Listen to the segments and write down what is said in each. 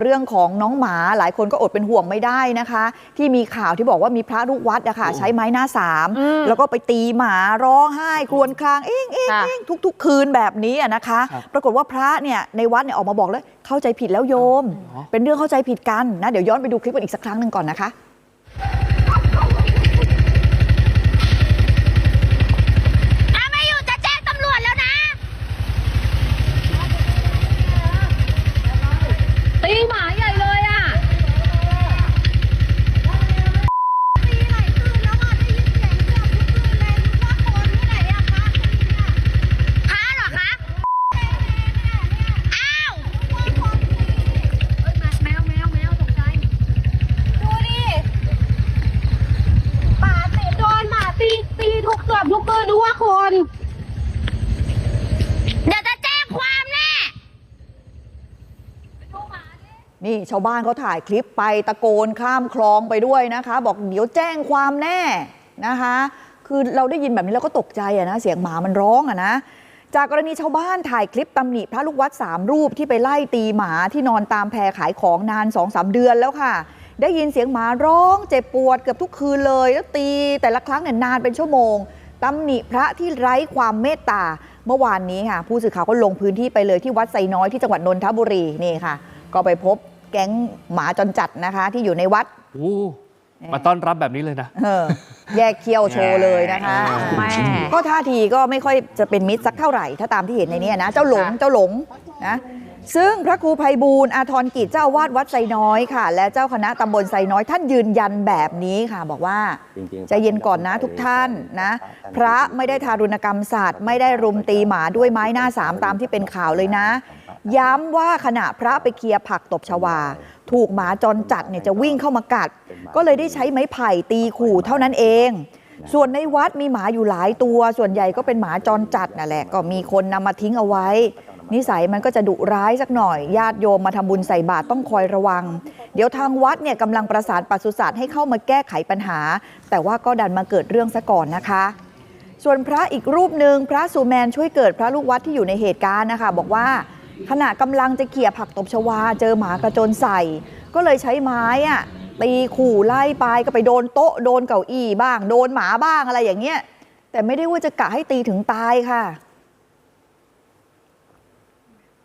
เรื่องของน้องหมาหลายคนก็อดเป็นห่วงไม่ได้นะคะ ที่มีข่าวที่บอกว่ามีพระลูกวัดอะค่ะใช้ไม้หน้าสามอืมแล้วก็ไปตีหมาร้องไห้ครวญครางเอ้งเอ้งค่ะเอ้งทุก ๆ คืนแบบนี้อะนะคะครับปรากฏว่าพระเนี่ยในวัดเนี่ยออกมาบอกเลยเข้าใจผิดแล้วโยมอ๋อเป็นเรื่องเข้าใจผิดกันนะเดี๋ยวย้อนไปดูคลิปกันอีกสักครั้งหนึ่งก่อนนะคะ คน เดี๋ยวจะแจ้งความแน่ นี่ชาวบ้านเขาถ่ายคลิปไปตะโกนข้ามคลองไปด้วยนะคะ บอกเดี๋ยวแจ้งความแน่นะคะ คือเราได้ยินแบบนี้เราก็ตกใจอะนะ เสียงหมามันร้องอะนะจากกรณีชาวบ้านถ่ายคลิปตำหนิพระลูกวัดสามรูปที่ไปไล่ตีหมาที่นอนตามแพขายของนาน2อสเดือนแล้วค่ะ ได้ยินเสียงหมาร้องเจ็บปวดเกือบทุกคืนเลย แล้วตีแต่ละครั้งเนี่ยนานเป็นชั่วโมง ตำหนิพระที่ไร้ความเมตตา เมื่อวานนี้ค่ะ ผู้สื่อข่าวก็ลงพื้นที่ไปเลยที่วัดไซน้อยที่จังหวัดนนทบุรีนี่ค่ะ ก็ไปพบแก๊งหมาจรจัดนะคะ ที่อยู่ในวัดโอ้มาต้อนรับแบบนี้เลยนะเออแยกเคี้ยวโชว์เลยนะคะแม่ก็ท่าทีก็ไม่ค่อยจะเป็นมิตรสักเท่าไหร่ ถ้าตามที่เห็นในเนี้ยนะ เจ้าหลงค่ะเจ้าหลงนะ ซึ่งพระครูภัยบูลย์อาทรกิจเจ้าอาวาดวัดไซน้อยค่ะ และเจ้าคณะตำบลไซน้อยท่านยืนยันแบบนี้ค่ะ บอกว่าใจเย็นก่อนนะทุกท่านนะ พระไม่ได้ทารุณกรรมสัตว์ไม่ได้รุมตีหมาด้วยไม้หน้าสามตามที่เป็นข่าวเลยนะ ย้ำว่าขณะพระไปเคลียร์ผักตบชวา ถูกหมาจรจัดเนี่ยจะวิ่งเข้ามากัด ก็เลยได้ใช้ไม้ไผ่ตีขู่เท่านั้นเองส่วนในวัดมีหมาอยู่หลายตัว ส่วนใหญ่ก็เป็นหมาจรจัดนั่นแหละ ก็มีคนนำมาทิ้งเอาไว้ นิสัยมันก็จะดุร้ายสักหน่อย ญาติโยมมาทำบุญใส่บาตรต้องคอยระวัง เดี๋ยวทางวัดเนี่ยกำลังประสานปศุสัตว์ให้เข้ามาแก้ไขปัญหา แต่ว่าก็ดันมาเกิดเรื่องซะก่อนนะคะ ส่วนพระอีกรูปหนึ่งพระสุแมนช่วยเกิดพระลูกวัดที่อยู่ในเหตุการณ์นะคะ บอกว่าขณะกำลังจะเขี่ยผักตบชวา เจอหมากระโจนใส่ ก็เลยใช้ไม้อะตีขู่ไล่ไปก็ไปโดนโต๊ะโดนเก้าอี้บ้าง โดนหมาบ้างอะไรอย่างเงี้ยแต่ไม่ได้ว่าจะกะให้ตีถึงตายค่ะ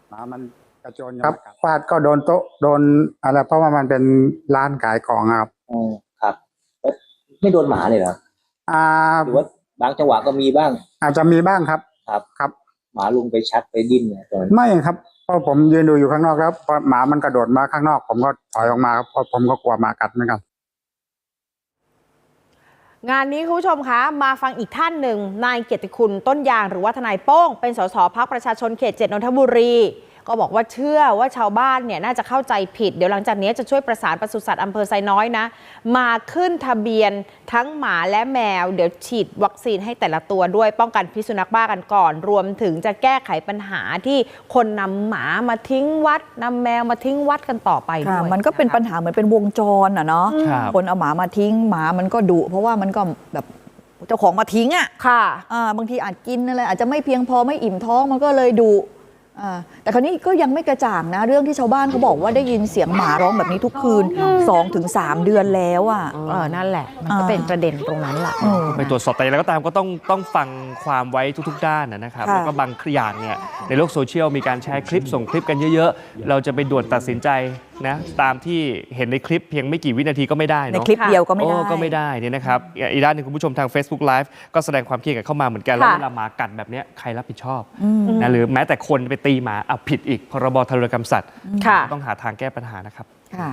หมามันกระโจนครับ ฟาดก็โดนโต๊ะโดนอะไรเพราะว่ามันเป็นร้านขายของอะครับอ๋อครับเอ๊ะไม่โดนหมาเลยเหรออ่า หรือว่าบางจังหวะก็มีบ้าง อาจจะมีบ้างครับ ครับ ครับ หมาลุงไปชัดไปดิ้นเนี่ยตอนนั้นไม่ครับเพราะผมยืนดูอยู่ข้างนอกแล้วพอหมามันกระโดดมาข้างนอก ผมก็ถอยออกมาครับเพราะผมก็กลัวหมากัดเหมือนกัน งานนี้คุณผู้ชมคะมาฟังอีกท่านหนึ่งนายเกียรติคุณต้นยางหรือว่าทนายโป้ง เป็นสสพักประชาชนเขตเจ็ดนนทบุรี ก็บอกว่าเชื่อว่าชาวบ้านเนี่ยน่าจะเข้าใจผิด เดี๋ยวหลังจากนี้จะช่วยประสานปศุสัตว์อำเภอไซน้อยนะ มาขึ้นทะเบียนทั้งหมาและแมว เดี๋ยวฉีดวัคซีนให้แต่ละตัวด้วยป้องกันพิษสุนัขบ้ากันก่อน รวมถึงจะแก้ไขปัญหาที่คนนำหมามาทิ้งวัดนำแมวมาทิ้งวัดกันต่อไปด้ค่ะวยมันก็เป็นปัญหาเหมือนเป็นวงจรอะเนาะครับคนเอาหมามาทิ้งหมามันก็ดุเพราะว่ามันก็แบบเจ้าของมาทิ้งอะ ค่ะอ่าบางทีอาจกินอะไรอาจจะไม่เพียงพอไม่อิ่มท้องมันก็เลยดุ อ่าแต่คราวนี้ก็ยังไม่กระจ่างนะ เรื่องที่ชาวบ้านเขาบอกว่าได้ยินเสียงหมาร้องแบบนี้ทุกคืน2-3ถึงเดือนแล้วอะ เออนั่นแหละ มันก็อ่าเป็นประเด็นตรงนั้นแหละเออไปตรวจสอบแต่อย่างไรก็ตามก็ต้องต้องฟังความไว้ทุก ๆ ด้านนะนะครับค่ะ แล้วก็บางอย่างเนี่ยในโลกโซเชียลมีการแชร์คลิปส่งคลิปกันเยอะ ๆ เราจะไปด่วนตัดสินใจ นะตามที่เห็นในคลิปเพียงไม่กี่วินาทีก็ไม่ได้ในเนาะคลิปเดียวก็ไม่ได้โอ้ก็ไม่ได้เนี่ยนะครับอีกด้านหนึงคุณผู้ชมทาง Facebook Live ก็แสดงความคิดเห็นกันเข้ามาเหมือนกันแล้วค่ะ เวลาหมากัดแบบเนี้ยใครรับผิดชอบอืมนะหรือแม้แต่คนไปตีหมาอะผิดอีกพรบทารุณกรรมสัตว์ค่ะ ต้องหาทางแก้ปัญหานะครับ ค่ะ